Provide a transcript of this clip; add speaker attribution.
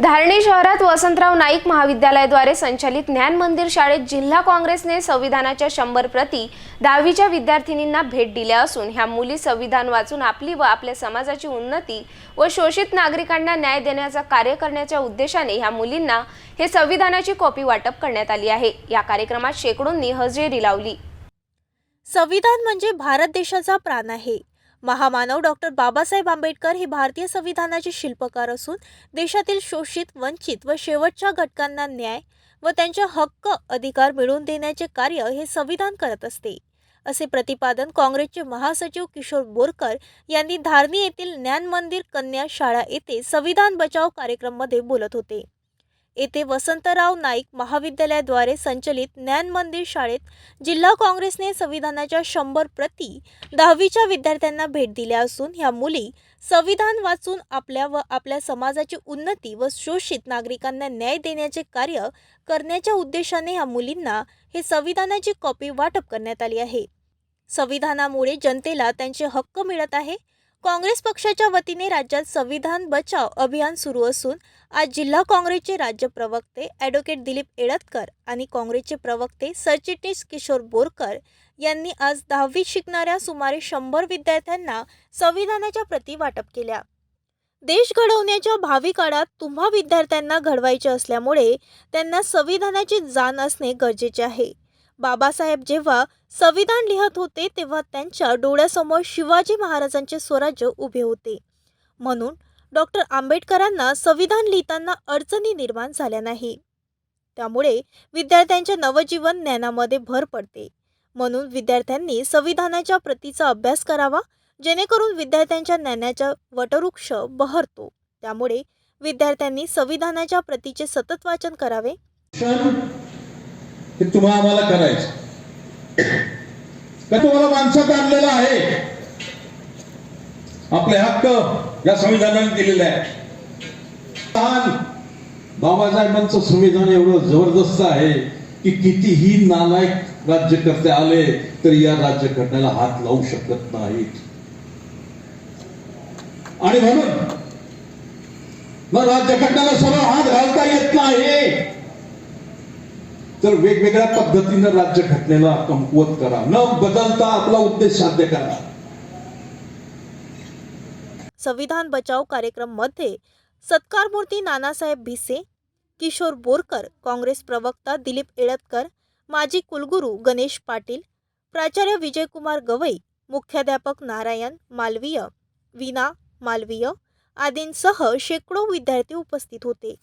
Speaker 1: धारणी शहरात वसंतराव नाईक महाविद्यालयाद्वारे संचालित ज्ञान मंदिर शाळेत जिल्हा काँग्रेसने संविधानाच्या शंभर प्रती दहावीच्या विद्यार्थिनींना भेट दिल्या असून ह्या मुली संविधान वाचून आपली व आपल्या समाजाची उन्नती व शोषित नागरिकांना न्याय देण्याचा कार्य करण्याच्या उद्देशाने ह्या मुलींना हे संविधानाची कॉपी वाटप करण्यात आली आहे. या कार्यक्रमात शेकडोंनी हजेरी लावली.
Speaker 2: संविधान म्हणजे भारत देशाचा प्राण आहे. महामानव डॉक्टर बाबासाहेब आंबेडकर हे भारतीय संविधानाचे शिल्पकार असून देशातील शोषित वंचित व शेवटच्या घटकांना न्याय व त्यांचे हक्क अधिकार मिळवून देण्याचे कार्य हे संविधान करत असते. असे प्रतिपादन काँग्रेसचे महासचिव किशोर बोरकर यांनी धारणी येथील ज्ञान मंदिर कन्या शाळा येथे संविधान बचाव कार्यक्रममध्ये बोलत होते. येथे वसंतराव नाईक महाविद्यालयाद्वारे संचलित ज्ञान मंदिर शाळेत जिल्हा काँग्रेसने संविधानाच्या शंभर प्रती दहावीच्या विद्यार्थ्यांना भेट दिल्या असून ह्या मुली संविधान वाचून आपल्या व आपल्या समाजाची उन्नती व शोषित नागरिकांना न्याय देण्याचे कार्य करण्याच्या उद्देशाने ह्या मुलींना हे संविधानाची कॉपी वाटप करण्यात आली आहे. संविधानामुळे जनतेला त्यांचे हक्क मिळत आहे. काँग्रेस पक्षाच्या वतीने राज्यात संविधान बचाव अभियान सुरू असून आज जिल्हा काँग्रेसचे राज्य प्रवक्ते ॲडव्होकेट दिलीप एळतकर आणि काँग्रेसचे प्रवक्ते सरचिटणीस किशोर बोरकर यांनी आज दहावीत शिकणाऱ्या सुमारे शंभर विद्यार्थ्यांना संविधानाच्या प्रती वाटप केल्या. देश घडवण्याच्या भावी काळात तुम्हा विद्यार्थ्यांना घडवायचे असल्यामुळे त्यांना संविधानाची जाण असणे गरजेचे आहे. बाबासाहेब जेव्हा संविधान लिहत होते तेव्हा त्यांच्या डोळ्यासमोर शिवाजी महाराजांचे स्वराज्य उभे होते. म्हणून डॉक्टर आंबेडकरांना संविधान लिहिताना अडचणी निर्माण झाल्या नाही. त्यामुळे विद्यार्थ्यांच्या नवजीवन ज्ञानामध्ये भर पडते. म्हणून विद्यार्थ्यांनी संविधानाच्या प्रतीचा अभ्यास करावा जेणेकरून विद्यार्थ्यांच्या ज्ञानाचा वटवृक्ष बहरतो. त्यामुळे विद्यार्थ्यांनी संविधानाच्या प्रतीचे सतत वाचन करावे.
Speaker 3: क्षण हे तुम्हा आम्हाला करायचं. का तुम्हाला माणसात आणलेलं आहे? आपले हक्क या संविधानाने दिलेले आहे
Speaker 4: बाबासाहेबांचं संविधान एवढं जबरदस्त आहे की कितीही नालायक राज्यकर्ते आले तरी या राज्यकर्त्याला हात लावू शकत नाहीत.
Speaker 3: आणि म्हणून
Speaker 4: मग राज्यकर्त्याला सरळ हात घालता येत नाही. तर वेगवेगळ्या पद्धतीनं राज्यघटनेला कमकुवत करा. न बदलता आपला उद्देश साध्य करा.
Speaker 2: संविधान बचाव कार्यक्रममध्ये सत्कारमूर्ती नानासाहेब भिसे किशोर बोरकर काँग्रेस प्रवक्ता दिलीप एळतकर माजी कुलगुरू गणेश पाटील प्राचार्य विजयकुमार गवई मुख्याध्यापक नारायण मालवीय वीणा मालवीय आदींसह शेकडो विद्यार्थी उपस्थित होते.